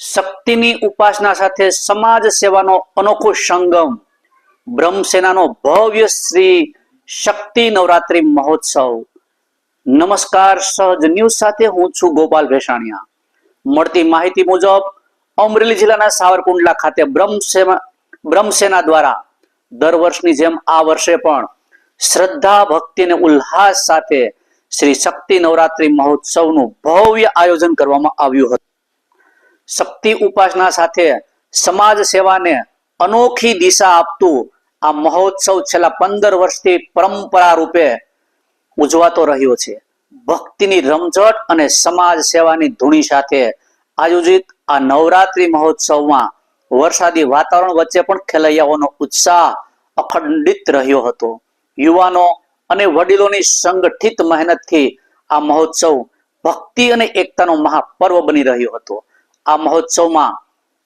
શક્તિની ઉપાસના સાથે સમાજ સેવાનો અનોખો સંગમ. બ્રહ્મસેનાનો ભવ્ય શ્રી શક્તિ નવરાત્રી મહોત્સવ. નમસ્કાર, સહજ ન્યૂઝ સાથે હું છું ગોપાલ ભેસાણિયા. મળતી માહિતી મુજબ, અમરેલી જિલ્લાના સાવરકુંડલા ખાતે બ્રહ્મસેના દ્વારા દર વર્ષની જેમ આ વર્ષે પણ શ્રદ્ધા, ભક્તિ અને ઉલ્લાસ સાથે શ્રી શક્તિ નવરાત્રી મહોત્સવનું ભવ્ય આયોજન કરવામાં આવ્યું હતું. શક્તિ ઉપાસના સાથે સમાજ સેવાને અનોખી દિશા આપતું આ મહોત્સવ છેલ્લા પંદર વર્ષથી પરંપરા રૂપે ઉજવાતો રહ્યો છે. ભક્તિની રમઝટ અને સમાજ સેવાની ધૂણી સાથે આયોજિત આ નવરાત્રી મહોત્સવમાં વરસાદી વાતાવરણ વચ્ચે પણ ખેલૈયાઓનો ઉત્સાહ અખંડિત રહ્યો હતો. યુવાનો અને વડીલોની સંગઠિત મહેનતથી આ મહોત્સવ ભક્તિ અને એકતાનો મહાપર્વ બની રહ્યો હતો. આ મહોત્સવમાં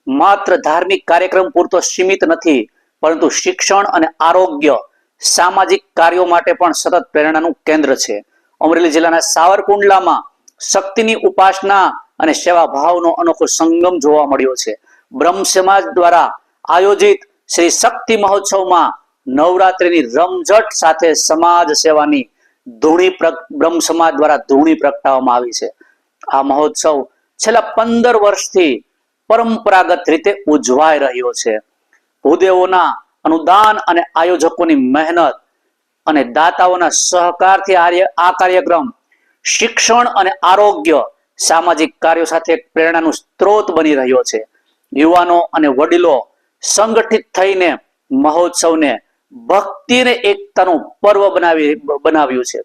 માત્ર ધાર્મિક કાર્યક્રમ પૂરતો સીમિત નથી, પરંતુ શિક્ષણ અને આરોગ્ય, સામાજિક કાર્યો માટે પણ સતત પ્રેરણાનું કેન્દ્ર છે. અમરેલી જિલ્લાના સાવરકુંડલામાં શક્તિની ઉપાસના અને સેવા ભાવનો અનોખો સંગમ જોવા મળ્યો છે. બ્રહ્મ સમાજ દ્વારા આયોજિત શ્રી શક્તિ મહોત્સવમાં નવરાત્રિની રમઝટ સાથે સમાજ સેવાની ધૂણી બ્રહ્મ સમાજ દ્વારા ધૂણી પ્રગટાવવામાં આવી છે. આ મહોત્સવ છેલ્લા પંદર વર્ષથી પરંપરાગત રીતે ઉજવાઈ રહ્યો છે. ભૂદેવોના અનુદાન અને આયોજકોની મહેનત અને દાતાઓના સહકારથી આ કાર્યક્રમ શિક્ષણ અને આરોગ્ય, સામાજિક કાર્યો સાથે એક પ્રેરણાનું સ્ત્રોત બની રહ્યો છે. યુવાનો અને વડીલો સંગઠિત થઈને મહોત્સવને ભક્તિને એકતાનું પર્વ બનાવી, બનાવ્યું છે.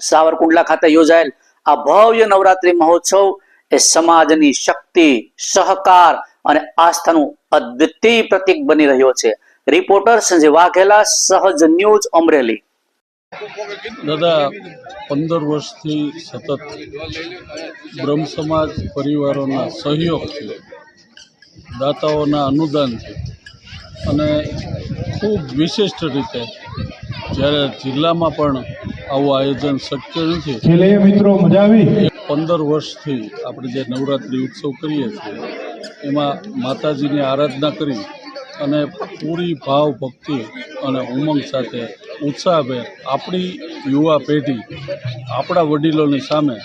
સાવરકુંડલા ખાતે યોજાયેલ આ ભવ્ય નવરાત્રી મહોત્સવ એ સમાજની શક્તિ સહકાર અને આસ્થાનું અદ્વિતીય પ્રતીક બની રહ્યો છે. રિપોર્ટર સંજય વાઘેલા સહજ ન્યૂઝ અમરેલી. દાદા પંદર વર્ષથી સતત બ્રહ્મ સમાજ પરિવારોના સહયોગથી દાતાઓના અનુદાનથી અને ખૂબ વિશિષ્ટ રીતે જ્યારે જિલ્લામાં પણ આવું આયોજન શક્ય નથી. મિત્રો મજા આવી? પંદર વર્ષથી આપણે જે નવરાત્રિ ઉત્સવ કરીએ છીએ, એમાં માતાજીની આરાધના કરી અને પૂરી ભાવ ભક્તિ અને ઉમંગ સાથે ઉત્સાહભેર આપણી યુવા પેઢી, આપણા વડીલોની સામે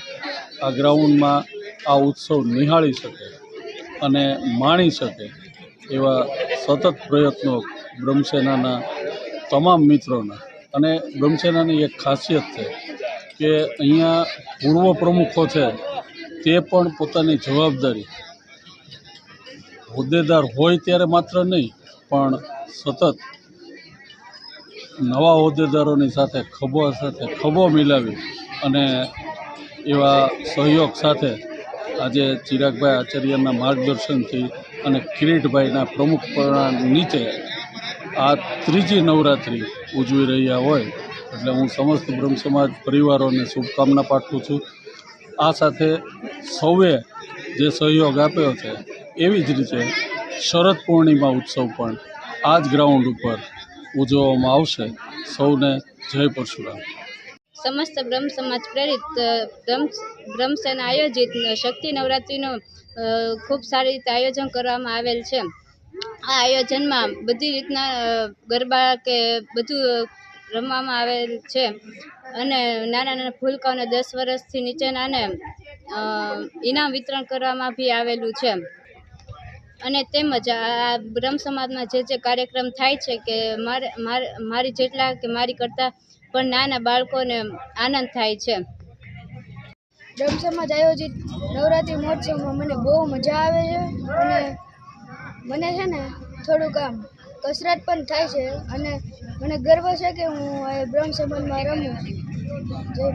આ ગ્રાઉન્ડમાં આ ઉત્સવ નિહાળી શકે અને માણી શકે એવા સતત પ્રયત્નો બ્રહ્મસેનાના તમામ મિત્રોના. અને બ્રહ્મસેનાની એક ખાસિયત છે કે અહીંયા પૂર્વ પ્રમુખો છે, તે પણ પોતાની જવાબદારી. હોદ્દેદાર હોય ત્યારે માત્ર નહીં, પણ સતત નવા હોદ્દેદારોની સાથે ખભો સાથે ખભો મિલાવી અને એવા સહયોગ સાથે આજે ચિરાગભાઈ આચાર્યના માર્ગદર્શનથી અને કિરીટભાઈના પ્રમુખપણા નીચે આ ત્રીજી નવરાત્રિ ઉજવી રહ્યા હોય. એટલે હું સમસ્ત બ્રહ્મ સમાજ પરિવારોને શુભકામના પાઠવું છું. આ સાથે સૌએ જે સહયોગ આપ્યો છે, એવી જ રીતે શરદ પૂર્ણિમા ઉત્સવ પણ આ જ ગ્રાઉન્ડ ઉપર ઉજવવામાં આવશે. સૌને જય પરશુરામ. સમસ્ત બ્રહ્મ સમાજ પ્રેરિત બ્રહ્મસેના આયોજિત શક્તિ નવરાત્રિનું ખૂબ સારી રીતે આયોજન કરવામાં આવેલ છે. આ આયોજનમાં બધી રીતના ગરબા કે બધું રમવામાં આવેલ છે. અને નાના નાના ભૂલકાઓને દસ વર્ષથી નીચેનાને ઇનામ વિતરણ કરવામાં બી આવેલું છે. અને તેમજ આ બ્રહ્મ સમાજમાં જે જે કાર્યક્રમ થાય છે કે મારે- મારી જેટલા કે મારી કરતાં પણ નાના બાળકોને આનંદ થાય છે. બ્રહ્મ સમાજ આયોજિત નવરાત્રિ મહોત્સવમાં મને બહુ મજા આવે છે અને મને છે ને થોડુંક આમ કસરત પણ થાય છે અને મને ગર્વ છે કે હું બ્રહ્મ સંબંધમાં રમું છું. જય